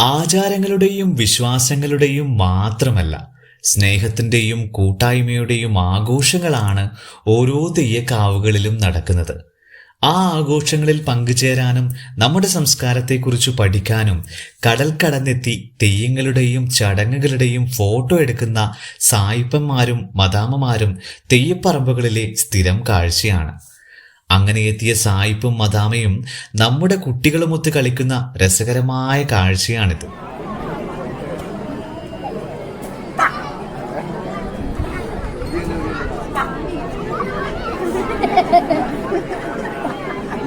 ആചാരങ്ങളുടെയും വിശ്വാസങ്ങളുടെയും മാത്രമല്ല സ്നേഹത്തിന്റെയും കൂട്ടായ്മയുടെയും ആഘോഷങ്ങളാണ് ഓരോ തെയ്യക്കാവുകളിലും നടക്കുന്നത്. ആ ആഘോഷങ്ങളിൽ പങ്കുചേരാനും നമ്മുടെ സംസ്കാരത്തെക്കുറിച്ച് പഠിക്കാനും കടൽ കടന്നെത്തി തെയ്യങ്ങളുടെയും ചടങ്ങുകളുടെയും ഫോട്ടോ എടുക്കുന്ന സായിപ്പന്മാരും മദാമമാരും തെയ്യപ്പറമ്പുകളിലെ സ്ഥിരം കാഴ്ചയാണ്. അങ്ങനെ എത്തിയ സായിപ്പും മദാമയും നമ്മുടെ കുട്ടികളുമൊത്ത് കളിക്കുന്ന രസകരമായ കാഴ്ചയാണിത്.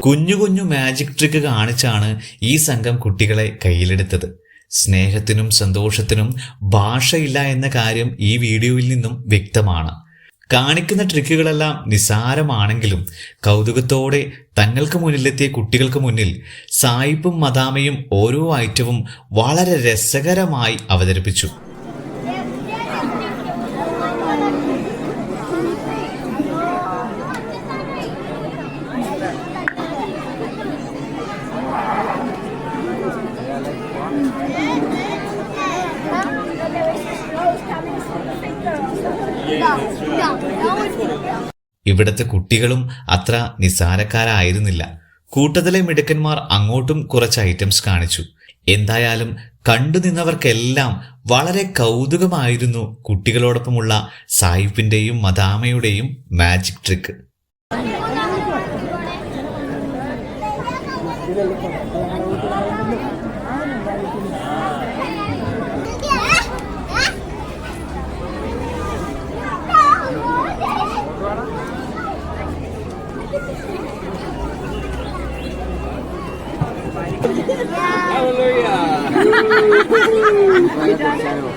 കുഞ്ഞു കുഞ്ഞു മാജിക് ട്രിക്ക് കാണിച്ചാണ് ഈ സംഘം കുട്ടികളെ കയ്യിലെടുത്തത്. സ്നേഹത്തിനും സന്തോഷത്തിനും ഭാഷയില്ല എന്ന കാര്യം ഈ വീഡിയോയിൽ നിന്നും വ്യക്തമാണ്. കാണിക്കുന്ന ട്രിക്കുകളെല്ലാം നിസാരമാണെങ്കിലും കൗതുകത്തോടെ തങ്ങൾക്ക് മുന്നിലെത്തിയ കുട്ടികൾക്ക് മുന്നിൽ സായിപ്പും മദാമയും ഓരോ ഐറ്റവും വളരെ രസകരമായി അവതരിപ്പിച്ചു. ഇവിടുത്തെ കുട്ടികളും അത്ര നിസ്സാരക്കാരായിരുന്നില്ല. കൂട്ടത്തിലെ മിടുക്കന്മാർ അങ്ങോട്ടും കുറച്ച് ഐറ്റംസ് കാണിച്ചു. എന്തായാലും കണ്ടു നിന്നവർക്കെല്ലാം വളരെ കൗതുകമായിരുന്നു കുട്ടികളോടൊപ്പമുള്ള സായിപ്പിന്റെയും മദാമയുടെയും magic trick Kaya po sa'yo.